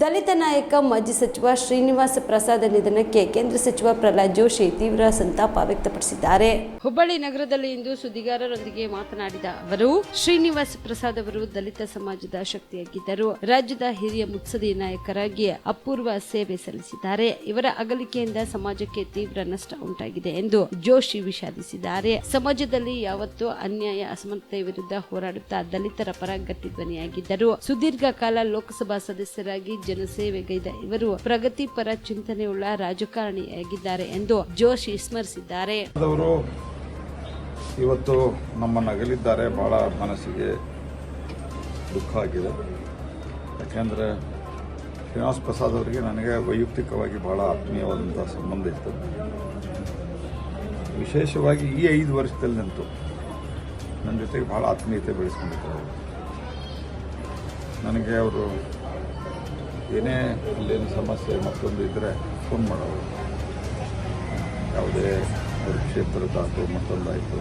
ದಲಿತ ನಾಯಕ ಮಾಜಿ ಸಚಿವ ಶ್ರೀನಿವಾಸ ಪ್ರಸಾದ್ ನಿಧನಕ್ಕೆ ಕೇಂದ್ರ ಸಚಿವ ಪ್ರಹ್ಲಾದ್ ಜೋಶಿ ತೀವ್ರ ಸಂತಾಪ ವ್ಯಕ್ತಪಡಿಸಿದ್ದಾರೆ. ಹುಬ್ಬಳ್ಳಿ ನಗರದಲ್ಲಿ ಇಂದು ಸುದ್ದಿಗಾರರೊಂದಿಗೆ ಮಾತನಾಡಿದ ಅವರು, ಶ್ರೀನಿವಾಸ ಪ್ರಸಾದ್ ಅವರು ದಲಿತ ಸಮಾಜದ ಶಕ್ತಿಯಾಗಿದ್ದರು. ರಾಜ್ಯದ ಹಿರಿಯ ಮುತ್ಸದಿ ನಾಯಕರಾಗಿ ಅಪೂರ್ವ ಸೇವೆ ಸಲ್ಲಿಸಿದ್ದಾರೆ. ಇವರ ಅಗಲಿಕೆಯಿಂದ ಸಮಾಜಕ್ಕೆ ತೀವ್ರ ನಷ್ಟ ಉಂಟಾಗಿದೆ ಎಂದು ಜೋಶಿ ವಿಷಾದಿಸಿದ್ದಾರೆ. ಸಮಾಜದಲ್ಲಿ ಯಾವತ್ತೂ ಅನ್ಯಾಯ ಅಸಮಾನತೆ ವಿರುದ್ಧ ಹೋರಾಡುತ್ತಾ ದಲಿತರ ಪರ ಗಟ್ಟಿ ಧ್ವನಿಯಾಗಿದ್ದರು ಸುದೀರ್ಘ ಕಾಲ ಲೋಕಸಭಾ ಸದಸ್ಯರಾಗಿ ಜನಸೇವೆಗೈದ ಇವರು ಪ್ರಗತಿಪರ ಚಿಂತನೆಯುಳ್ಳ ರಾಜಕಾರಣಿಯಾಗಿದ್ದಾರೆ ಎಂದು ಜೋಶಿ ಸ್ಮರಿಸಿದ್ದಾರೆ. ಇವತ್ತು ನಮ್ಮನ್ನು ಅಗಲಿದ್ದಾರೆ ಭಾಳ ಮನಸ್ಸಿಗೆ ದುಃಖ ಆಗಿದೆ. ಯಾಕೆಂದರೆ ಶ್ರೀನಿವಾಸ್ ಪ್ರಸಾದ್ ಅವರಿಗೆ ನನಗೆ ವೈಯಕ್ತಿಕವಾಗಿ ಭಾಳ ಆತ್ಮೀಯವಾದಂಥ ಸಂಬಂಧ ಇತ್ತು. ವಿಶೇಷವಾಗಿ ಈ ಐದು ವರ್ಷದಲ್ಲಿ ನಿಂತು ನನ್ನ ಜೊತೆಗೆ ಭಾಳ ಆತ್ಮೀಯತೆ ಬೆಳೆಸ್ಕೊಂಡಿದ್ದಾರೆ ನನಗೆ ಅವರು ಏನೇ ಅಲ್ಲೇನು ಸಮಸ್ಯೆ ಮತ್ತೊಂದು ಇದ್ದರೆ ಫೋನ್ ಮಾಡೋರು. ಯಾವುದೇ ಅವ್ರ ಕ್ಷೇತ್ರದ್ದಾಯಿತು ಮತ್ತೊಂದಾಯಿತು.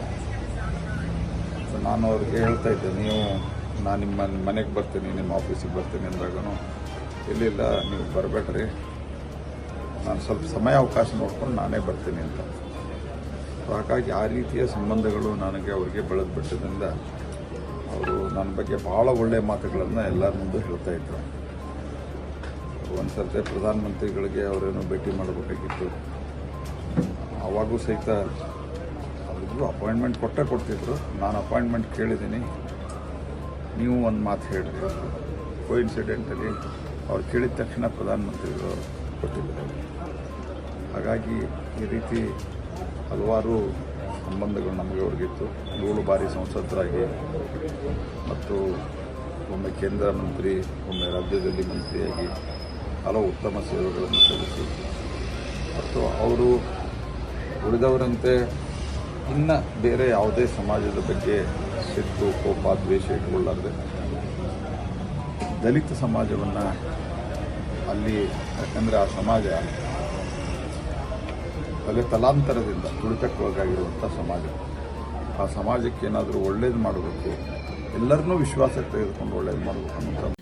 ಸೊ ನಾನು ಅವ್ರಿಗೆ ಹೇಳ್ತಾ ಇದ್ದೆ, ನೀವು, ನಾನು ನಿಮ್ಮ ಮನೆಗೆ ಬರ್ತೀನಿ, ನಿಮ್ಮ ಆಫೀಸಿಗೆ ಬರ್ತೀನಿ ಅಂದಾಗೂ ಇಲ್ಲಿಲ್ಲ ನೀವು ಬರಬೇಡ್ರಿ. ನಾನು ಸ್ವಲ್ಪ ಸಮಯ ಅವಕಾಶ ನೋಡ್ಕೊಂಡು ನಾನೇ ಬರ್ತೀನಿ ಅಂತ. ಹಾಗಾಗಿ ಆ ರೀತಿಯ ಸಂಬಂಧಗಳು ನನಗೆ ಅವರಿಗೆ ಬೆಳೆದು ಬಿಟ್ಟಿದ್ದರಿಂದ ಅವರು ನನ್ನ ಬಗ್ಗೆ ಭಾಳ ಒಳ್ಳೆಯ ಮಾತುಗಳನ್ನು ಎಲ್ಲರ ಮುಂದೆ ಹೇಳ್ತಾ ಒಂದು ಸರ್ತಿ ಪ್ರಧಾನಮಂತ್ರಿಗಳಿಗೆ ಅವರೇನೋ ಭೇಟಿ ಮಾಡಬೇಕಾಗಿತ್ತು. ಅವಾಗೂ ಸಹಿತ ಅವರಿಗೂ ಅಪಾಯಿಂಟ್ಮೆಂಟ್ ಕೊಟ್ಟೇ ಕೊಡ್ತಿದ್ರು. ನಾನು ಅಪಾಯಿಂಟ್ಮೆಂಟ್ ಕೇಳಿದ್ದೀನಿ. ನೀವು ಒಂದು ಮಾತು ಹೇಳ್ರಿ. ಕೋಇನ್ಸಿಡೆಂಟಲಿ ಅವ್ರು ಕೇಳಿದ ತಕ್ಷಣ ಪ್ರಧಾನಮಂತ್ರಿಗಳು ಕೊಟ್ಟಿದ್ದಾರೆ. ಹಾಗಾಗಿ ಈ ರೀತಿ ಹಲವಾರು ಸಂಬಂಧಗಳು ನಮಗೆ ಅವ್ರಿಗಿತ್ತು ಏಳು ಬಾರಿ ಸಂಸದರಾಗಿ ಮತ್ತು ಒಮ್ಮೆ ಕೇಂದ್ರ ಮಂತ್ರಿ, ಒಮ್ಮೆ ರಾಜ್ಯದಲ್ಲಿ ಮಂತ್ರಿಯಾಗಿ ಹಲವು ಉತ್ತಮ ಸೇವೆಗಳನ್ನು ಸಲ್ಲಿಸಿ. ಮತ್ತು ಅವರು ಉಳಿದವರಂತೆ ಇನ್ನು ಬೇರೆ ಯಾವುದೇ ಸಮಾಜದ ಬಗ್ಗೆ ಸಿಟ್ಟು, ಕೋಪ, ದ್ವೇಷ ಇಟ್ಕೊಳ್ಳಾರ್ದೆ ದಲಿತ ಸಮಾಜವನ್ನು ಅಲ್ಲಿ ಯಾಕಂದರೆ ಆ ಸಮಾಜ ತಲೆ ತಲಾಂತರದಿಂದ ತುಳಿತಕ್ಕೊಳಗಾಗಿರುವಂಥ ಸಮಾಜ. ಆ ಸಮಾಜಕ್ಕೆ ಏನಾದರೂ ಒಳ್ಳೇದು ಮಾಡಬೇಕು, ಎಲ್ಲರನ್ನೂ ವಿಶ್ವಾಸಕ್ಕೆ ತೆಗೆದುಕೊಂಡು ಒಳ್ಳೇದು ಮಾಡಬೇಕು ಅನ್ನೋಂಥ